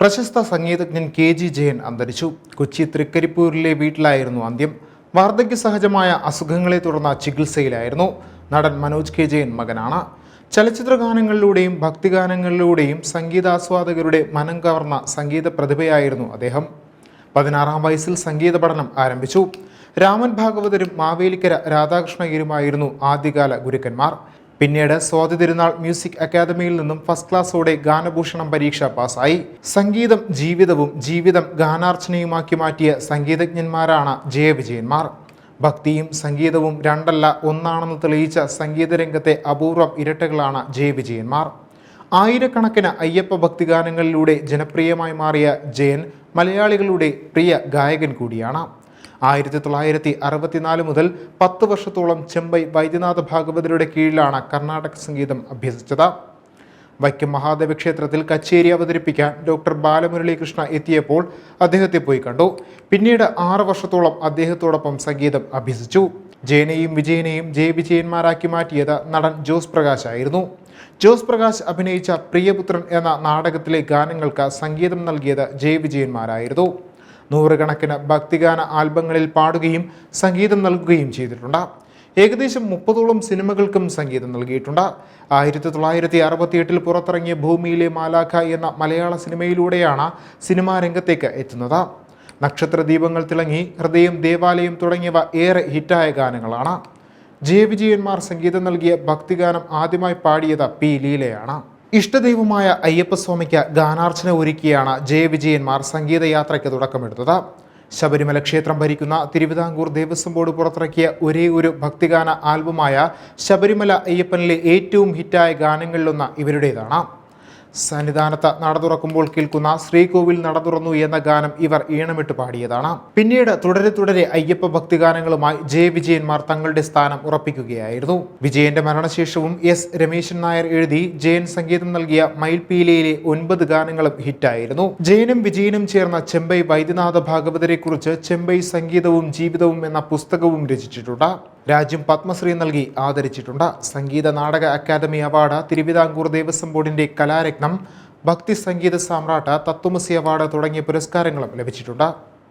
പ്രശസ്ത സംഗീതജ്ഞൻ K G Jayan അന്തരിച്ചു. കൊച്ചി തൃക്കരിപ്പൂരിലെ വീട്ടിലായിരുന്നു അന്ത്യം. വാർദ്ധക്യ സഹജമായ അസുഖങ്ങളെ തുടർന്ന ചികിത്സയിലായിരുന്നു. നടൻ മനോജ് കെ ജയൻ മകനാണ്. ചലച്ചിത്ര ഗാനങ്ങളിലൂടെയും ഭക്തിഗാനങ്ങളിലൂടെയും സംഗീതാസ്വാദകരുടെ മനം കവർന്ന സംഗീത പ്രതിഭയായിരുന്നു അദ്ദേഹം. പതിനാറാം വയസ്സിൽ സംഗീത പഠനം ആരംഭിച്ചു. രാമൻ ഭാഗവതരും മാവേലിക്കര രാധാകൃഷ്ണയ്യരുമായിരുന്നു ആദ്യകാല ഗുരുക്കന്മാർ. പിന്നീട് സ്വാതി തിരുനാൾ മ്യൂസിക് അക്കാദമിയിൽ നിന്നും ഫസ്റ്റ് ക്ലാസ്സോടെ ഗാനഭൂഷണം പരീക്ഷ പാസ്സായി. സംഗീതം ജീവിതവും ജീവിതം ഗാനാർച്ചനയുമാക്കി മാറ്റിയ സംഗീതജ്ഞന്മാരാണ് ജയവിജയന്മാർ ഭക്തിയും സംഗീതവും രണ്ടല്ല ഒന്നാണെന്ന് തെളിയിച്ച സംഗീതരംഗത്തെ അപൂർവം ഇരട്ടകളാണ് ജയവിജയന്മാർ ആയിരക്കണക്കിന് അയ്യപ്പ ഭക്തിഗാനങ്ങളിലൂടെ ജനപ്രിയമായി മാറിയ ജയൻ മലയാളികളുടെ പ്രിയ ഗായകൻ കൂടിയാണ്. ആയിരത്തി തൊള്ളായിരത്തി അറുപത്തിനാല് മുതൽ പത്ത് വർഷത്തോളം ചെമ്പൈ വൈദ്യനാഥ ഭാഗവതരുടെ കീഴിലാണ് കർണാടക സംഗീതം അഭ്യസിച്ചത്. വൈക്കം മഹാദേവ ക്ഷേത്രത്തിൽ കച്ചേരി അവതരിപ്പിക്കാൻ ഡോക്ടർ ബാലമുരളീകൃഷ്ണ എത്തിയപ്പോൾ അദ്ദേഹത്തെ പോയി കണ്ടു. പിന്നീട് ആറ് വർഷത്തോളം അദ്ദേഹത്തോടൊപ്പം സംഗീതം അഭ്യസിച്ചു. ജയനെയും വിജയനെയും ജയ വിജയന്മാരാക്കി മാറ്റിയത് നടൻ ജോസ് പ്രകാശ് ആയിരുന്നു. ജോസ് പ്രകാശ് അഭിനയിച്ച പ്രിയപുത്രൻ എന്ന നാടകത്തിലെ ഗാനങ്ങൾക്ക് സംഗീതം നൽകിയത് ജയവിജയന്മാരായിരുന്നു നൂറുകണക്കിന് ഭക്തിഗാന ആൽബങ്ങളിൽ പാടുകയും സംഗീതം നൽകുകയും ചെയ്തിട്ടുണ്ട്. ഏകദേശം മുപ്പതോളം സിനിമകൾക്കും സംഗീതം നൽകിയിട്ടുണ്ട്. ആയിരത്തി തൊള്ളായിരത്തി അറുപത്തിയെട്ടിൽ പുറത്തിറങ്ങിയ ഭൂമിയിലെ മാലാഖ എന്ന മലയാള സിനിമയിലൂടെയാണ് സിനിമാ രംഗത്തേക്ക് എത്തുന്നത്. നക്ഷത്രദീപങ്ങൾ തിളങ്ങി ഹൃദയം ദേവാലയം തുടങ്ങിയവ ഏറെ ഹിറ്റായ ഗാനങ്ങളാണ്. ജയവിജയന്മാർ സംഗീതം നൽകിയ ഭക്തിഗാനം ആദ്യമായി പാടിയത് പി. ലീലയാണ്. ഇഷ്ടദൈവമായ അയ്യപ്പസ്വാമിക്ക് ഗാനാർച്ചന ഒരുക്കിയാണ് ജയവിജയന്മാർ സംഗീതയാത്രയ്ക്ക് തുടക്കമെടുത്തത്. ശബരിമല ക്ഷേത്രം ഭരിക്കുന്ന തിരുവിതാംകൂർ ദേവസ്വം ബോർഡ് പുറത്തിറക്കിയ ഒരേ ഒരു ഭക്തിഗാന ആൽബമായ ശബരിമല അയ്യപ്പനിലെ ഏറ്റവും ഹിറ്റായ ഗാനങ്ങളിലൊന്ന് ഇവരുടേതാണ്. സന്നിധാനത്ത് നട തുറക്കുമ്പോൾ കേൾക്കുന്ന ശ്രീകോവിൽ നട തുറന്നു എന്ന ഗാനം ഇവർ ഈണമിട്ട് പാടിയതാണ്. പിന്നീട് തുടരെ തുടരെ അയ്യപ്പ ഭക്തിഗാനങ്ങളുമായി ജയവിജയന്മാർ തങ്ങളുടെ സ്ഥാനം ഉറപ്പിക്കുകയായിരുന്നു. വിജയന്റെ മരണശേഷവും എസ് രമേശൻ നായർ എഴുതി ജയൻ സംഗീതം നൽകിയ മയിൽപീലയിലെ ഒൻപത് ഗാനങ്ങളും ഹിറ്റായിരുന്നു. ജയനും വിജയനും ചേർന്ന ചെമ്പൈ വൈദ്യനാഥ ഭാഗവതരെക്കുറിച്ച് ചെമ്പൈ സംഗീതവും ജീവിതവും എന്ന പുസ്തകവും രചിച്ചിട്ടുണ്ട്. രാജ്യം പത്മശ്രീ നൽകി ആദരിച്ചിട്ടുണ്ട്. സംഗീത നാടക അക്കാദമി അവാർഡ് തിരുവിതാംകൂർ ദേവസ്വം ബോർഡിന്റെ കലാരത്നം ഭക്തി സംഗീത സാമ്രാട്ട് തത്വമസി അവാർഡ് തുടങ്ങിയ പുരസ്കാരങ്ങളും ലഭിച്ചിട്ടുണ്ട്.